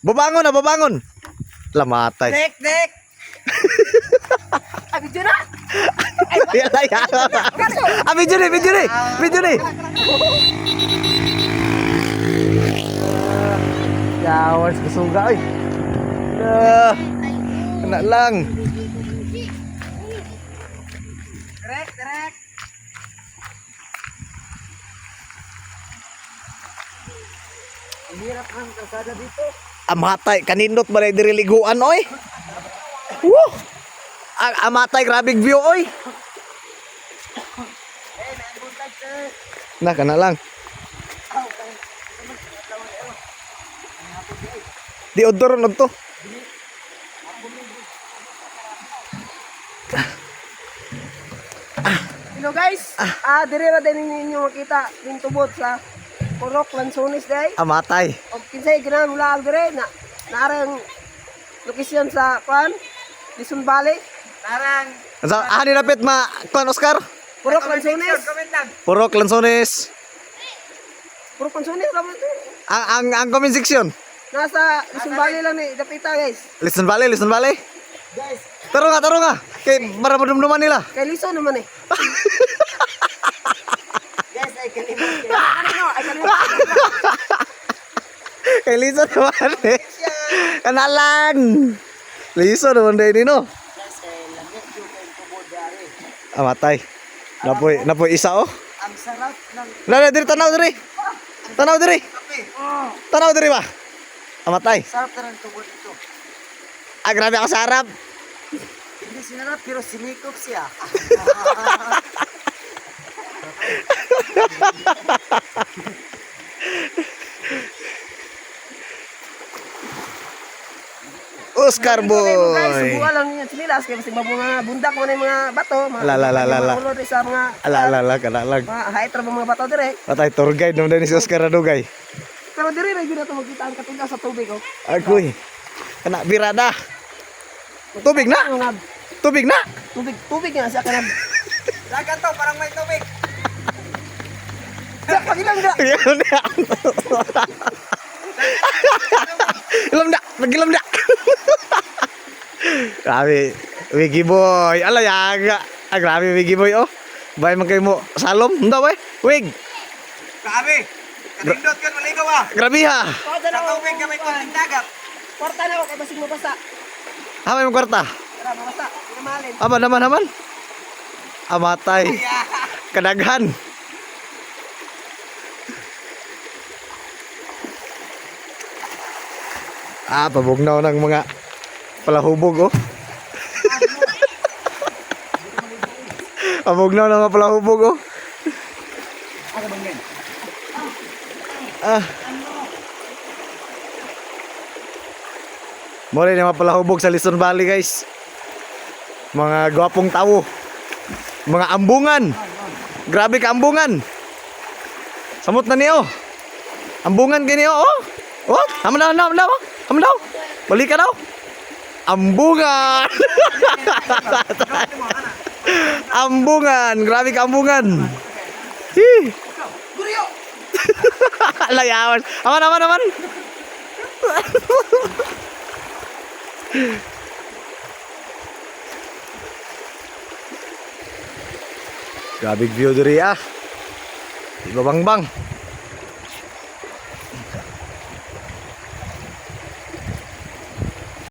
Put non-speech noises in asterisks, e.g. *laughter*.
Babangon na, babangon. Lamatay. Dek, dek. *laughs* *laughs* Ay, video na. Yala, yala. Ah, video ni, video ni. Video ni. Yawas, kasuga, ay. Ah, Kena lang. Ang hirap ang kalsada dito. Amatay, kanindot ba na diriliguan, oy? Woo! Ang amatay, grabing view, oy. Na, kana lang. Di odor na to. Hello guys. Ah, dire ra din ninyo makita din tubod sa Purok Lansones day. Amatay. O kinsay ganahan mula ang dire na narang lokasyon sa kwan Lison Valley. Narang Sa ah, ni napit ma kon Oscar. Purok Lansones. Purok Lanzones. Purok Lansones ra man to. Ang ang ang comment section. Nasa Lison Valley lang ni dapita guys. Listen Valley, Listen Valley. Guys, Taro nga, taro nga. Kay maramdaman nila. kay Lison naman eh. *laughs* Kay Lisa *laughs* naman eh. Kanalan. Lisa naman din no. Kay tubod dari. Amatay. Napoy, napoy isa oh. Ang sarap ng Dali, diri tanaw diri. Tanaw diri. Tanaw diri ba? Amatay. sarap na *laughs* ng tubod ito. Ah, grabe ako sa harap. Hindi sinarap pero sinikop siya. Oscar boy. subukan lang niya sinilas kaya kasi mga bundak mo na yung mga bato. Mga, Ala, ala, ala, ala. ulod sa mga Ala, ala, ala, kana lang. mga height ra ba mga bato dire. Patay tour guide naman din si Oscar Adugay. Pero dire ra gyud na to magkita ang katugaw sa tubig oh. Agoy. Kana birada. Tubig na. Tubig na. tubig tubig nga siya kanang. *laughs* Lagan to parang may tubig. Pagilang na. *laughs* Ilam na. Ilam na. Nagilam na. *laughs* Grabe. Wiggy boy. Ala yaga. Ah, grabe Wiggy boy oh. Bay man kayo mo salom. Hindi ba? Wig. Grabe. Kanindot kan maligaw ah. Grabe ha. Sa tubig kami ko ng dagat. Porta na ako kay basig mo basa. Hamay mo kwarta. Tara, mabasa. Pinamalin. Aba naman naman. Amatay. *laughs* Kadaghan. Ah, pabugnaw ng mga palahubog oh. *laughs* pabugnaw ng mga palahubog oh. Ah. Muli na mga palahubog sa Luzon Valley guys. Mga gwapong tao. Mga ambungan. Grabe ka ambungan. Samot na niyo. Ambungan kini oh. Oh, haman daw, haman daw. Haman daw. Balik ka daw. Ambungan. ambungan, *laughs* grabe ka ambungan. *laughs* Layawan. Aman, aman, aman. *laughs* Grabe view diri ah. Di ba bang bang?